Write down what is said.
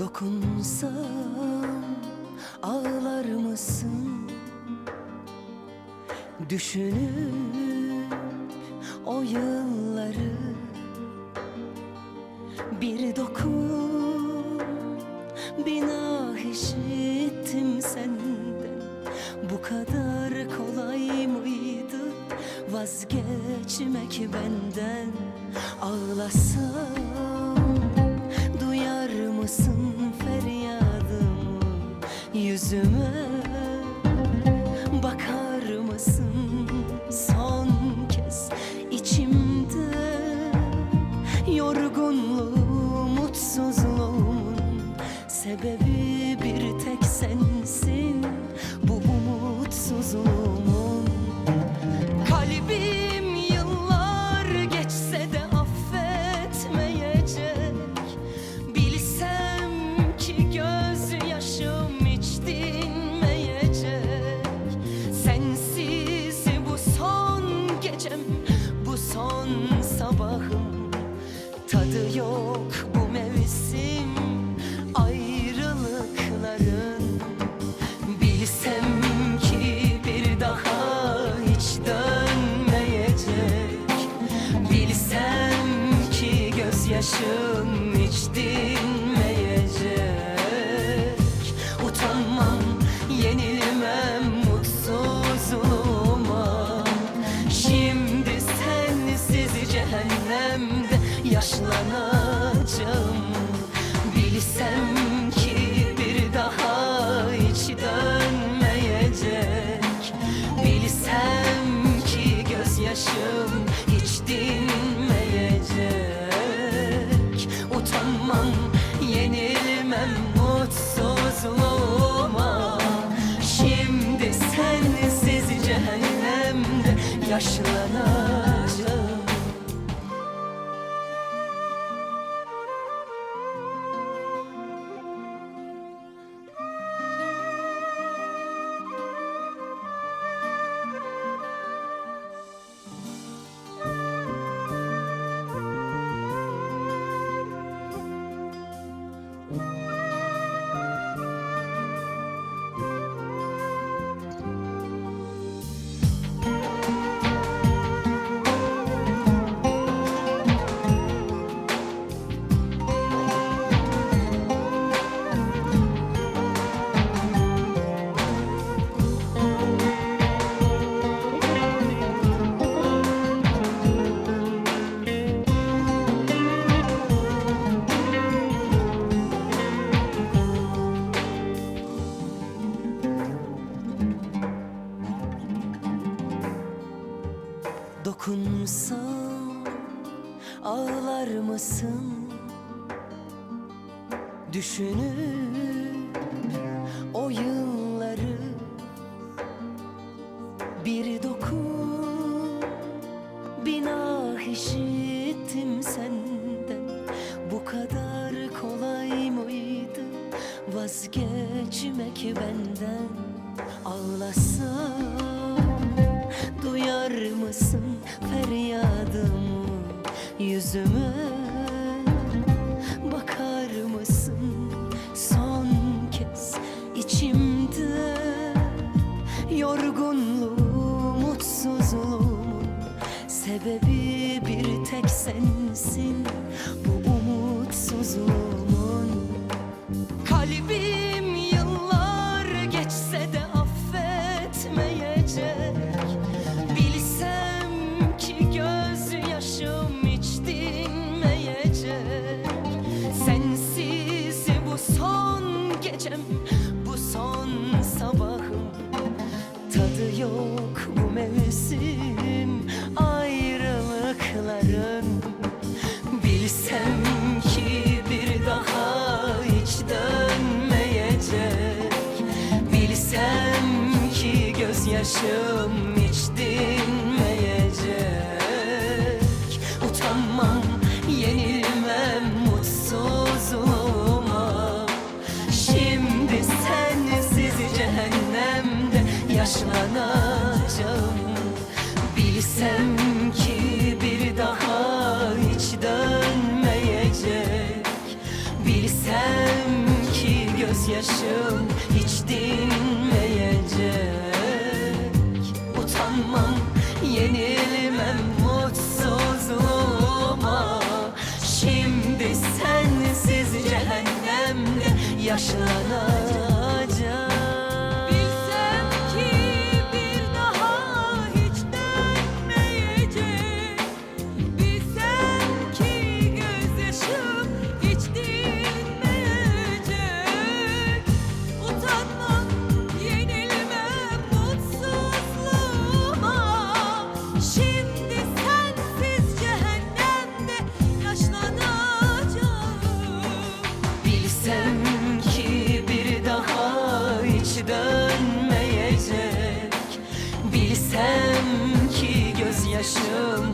Dokunsam ağlar mısın? Düşünüp o yılları Bir dokun. Binah işittim senden. Bu kadar kolay mıydı? Vazgeçmek benden. Ağlasam yaşlanacağım Bilsem ki bir daha hiç dönmeyecek. Bilsem ki gözyaşım hiç dinmeyecek. Utanmam, yenilmem mutsuzluğuma. Şimdi sensiz cehennemde yaşlanacağım Dokunsam ağlar mısın? Düşünüp o yılları Bir dokun. Binah işittim senden. Bu kadar kolay mıydı vazgeçmek benden? Ağlasam Duyar mısın feryadımı yüzüme gözyaşım hiç dinmeyecek. Utanmam, yenilmem mutsuzluğuma Şimdi sensiz cehennemde yaşlanacağım. Bilsem Bilsem ki bir daha hiç dönmeyecek. Bilsem ki gözyaşım